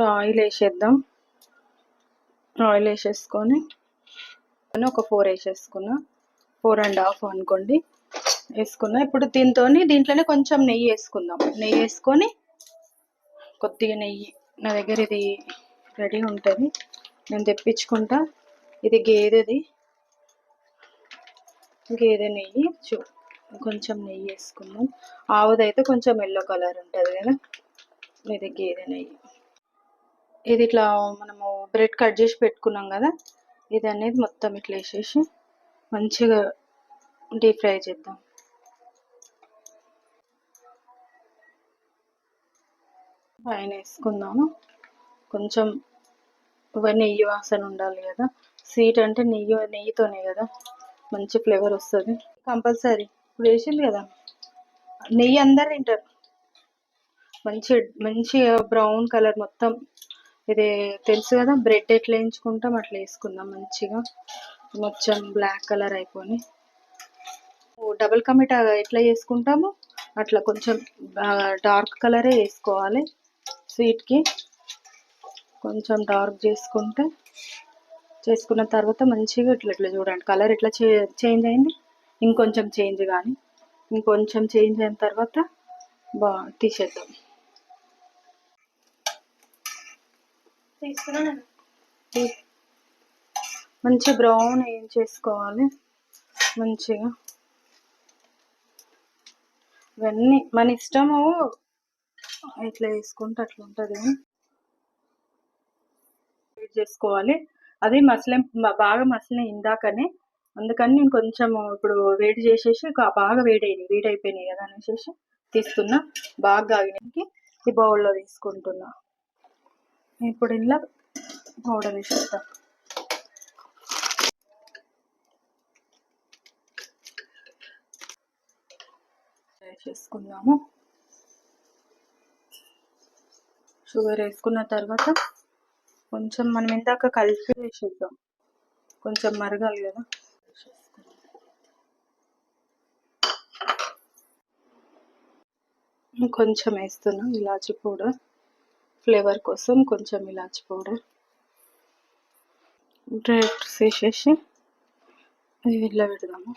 Oil వేసేద్దాం. Oil వేసేసుకొని ఒక ఫోర్ వేసేసుకున్నా. ఫోర్ అండ్ హాఫ్ అనుకోండి. వేసుకున్నా. ఇప్పుడు దీంతో దీంట్లోనే కొంచెం నెయ్యి వేసుకుందాం. నెయ్యి వేసుకొని కొద్దిగా నెయ్యి. నా దగ్గర ఇది రెడీ ఉంటుంది. నేను తెప్పించుకుంటా. ఇది గేదెది. గేదె నెయ్యి. చూ కొంచెం నెయ్యి వేసుకుందాం. ఆవుదైతే కొంచెం ఎల్లో కలర్ ఉంటుంది కదా. ఇది గేదె నెయ్యి. ఇది ఇట్లా మనము బ్రెడ్ కట్ చేసి పెట్టుకున్నాం కదా ఇది అనేది మొత్తం ఇట్లా వేసేసి మంచిగా డీప్ ఫ్రై చేద్దాం. పైన వేసుకుందాము. కొంచెం నెయ్యి వాసన ఉండాలి కదా. స్వీట్ అంటే నెయ్యి నెయ్యితోనే కదా మంచి ఫ్లేవర్ వస్తుంది. కంపల్సరీ ఇప్పుడు వేసింది కదా. నెయ్యి అందరు తింటారు. మంచి మంచిగా బ్రౌన్ కలర్ మొత్తం ఇది తెలుసు కదా బ్రెడ్ ఎట్లా వేయించుకుంటాం అట్లా వేసుకుందాం మంచిగా. మొత్తం బ్లాక్ కలర్ అయిపోయి డబుల్ కమిట ఎట్లా చేసుకుంటాము అట్లా కొంచెం డార్క్ కలరే వేసుకోవాలి స్వీట్కి. కొంచెం డార్క్ చేసుకుంటే చేసుకున్న తర్వాత మంచిగా ఇట్లా ఇట్లా చూడండి. కలర్ ఎట్లా చేంజ్ అయింది? ఇంకొంచెం చేంజ్ కానీ ఇంకొంచెం చేంజ్ అయిన తర్వాత బా తీసేద్దాం. మంచి బ్రౌన్ ఏం చేసుకోవాలి? మంచిగా. ఇవన్నీ మన ఇష్టము. ఇట్లా వేసుకుంటే అట్లా ఉంటుంది చేసుకోవాలి. అది మసలే బాగా మసలే ఇందాకనే. అందుకని నేను కొంచెం ఇప్పుడు వేడి చేసేసి బాగా వేడైనాయి వేడి అయిపోయినాయి కదా అనేసి తీసుకున్నా. బాగా కాగినానికి ఈ బౌల్లో తీసుకుంటున్నా. ఇప్పుడు ఇలా పౌడర్ వేసేస్తా చేసుకుందాము షుగర్ వేసుకున్న తర్వాత కొంచెం మనం ఇందాక కలిపి వేసేద్దాం. కొంచెం మరగాలి కదా. కొంచెం వేస్తున్నాం ఇలాచి పౌడర్. ఫ్లేవర్ కోసం కొంచెం ఇలాచి పౌడర్. డ్రై ఫ్రూట్స్ వేసేసి ఇది ఇట్లా పెడదాము